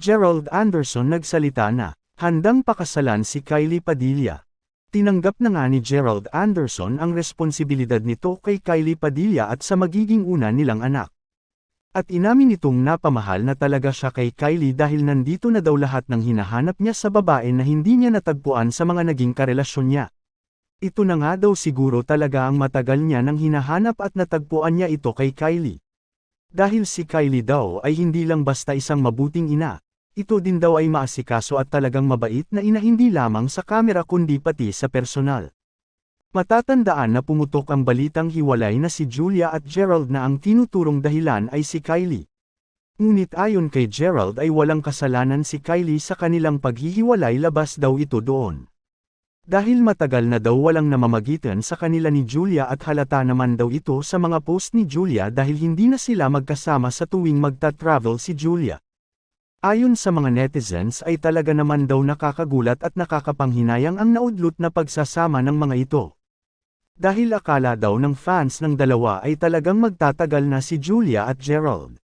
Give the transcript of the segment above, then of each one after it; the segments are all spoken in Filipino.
Gerald Anderson nagsalita na, handang pakasalan si Kylie Padilla. Tinanggap na nga ni Gerald Anderson ang responsibilidad nito kay Kylie Padilla at sa magiging una nilang anak. At inamin nitong napamahal na talaga siya kay Kylie dahil nandito na daw lahat ng hinahanap niya sa babae na hindi niya natagpuan sa mga naging karelasyon niya. Ito na nga daw siguro talaga ang matagal niya nang hinahanap at natagpuan niya ito kay Kylie. Dahil si Kylie daw ay hindi lang basta isang mabuting ina, ito din daw ay maasikaso at talagang mabait na ina hindi lamang sa kamera kundi pati sa personal. Matatandaan na pumutok ang balitang hiwalay na si Julia at Gerald na ang tinuturong dahilan ay si Kylie. Ngunit ayon kay Gerald ay walang kasalanan si Kylie sa kanilang paghihiwalay labas daw ito doon. Dahil matagal na daw walang namamagitan sa kanila ni Julia at halata naman daw ito sa mga post ni Julia dahil hindi na sila magkasama sa tuwing magta-travel si Julia. Ayon sa mga netizens ay talaga naman daw nakakagulat at nakakapanghinayang ang naudlot na pagsasama ng mga ito. Dahil akala daw ng fans ng dalawa ay talagang magtatagal na si Julia at Gerald.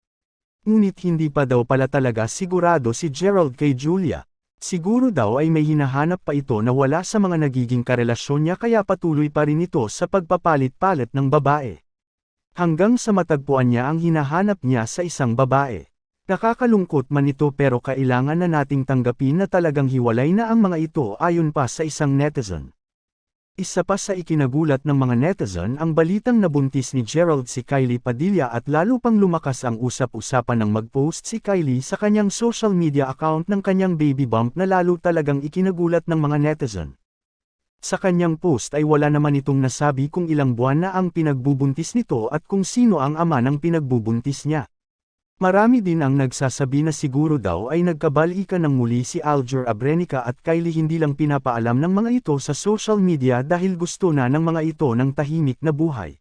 Ngunit hindi pa daw pala talaga sigurado si Gerald kay Julia. Siguro daw ay may hinahanap pa ito na wala sa mga nagiging karelasyon niya kaya patuloy pa rin ito sa pagpapalit-palit ng babae. Hanggang sa matagpuan niya ang hinahanap niya sa isang babae. Nakakalungkot man ito pero kailangan na nating tanggapin na talagang hiwalay na ang mga ito ayon pa sa isang netizen. Isa pa sa ikinagulat ng mga netizen ang balitang nabuntis ni Gerald si Kylie Padilla at lalo pang lumakas ang usap-usapan ng mag-post si Kylie sa kanyang social media account ng kanyang baby bump na lalo talagang ikinagulat ng mga netizen. Sa kanyang post ay wala naman itong nasabi kung ilang buwan na ang pinagbubuntis nito at kung sino ang ama ng pinagbubuntis niya. Marami din ang nagsasabi na siguro daw ay nagkabalikan ng muli si Alger Abrenica at Kylie hindi lang pinapaalam ng mga ito sa social media dahil gusto na ng mga ito ng tahimik na buhay.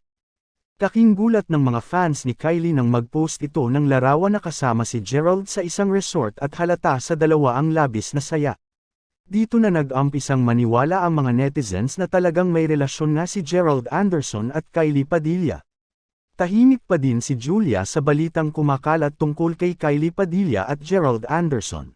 Kaking gulat ng mga fans ni Kylie nang mag-post ito ng larawan na kasama si Gerald sa isang resort at halata sa dalawa ang labis na saya. Dito na nag-umpisang maniwala ang mga netizens na talagang may relasyon nga si Gerald Anderson at Kylie Padilla. Tahimik pa din si Julia sa balitang kumakalat tungkol kay Kylie Padilla at Gerald Anderson.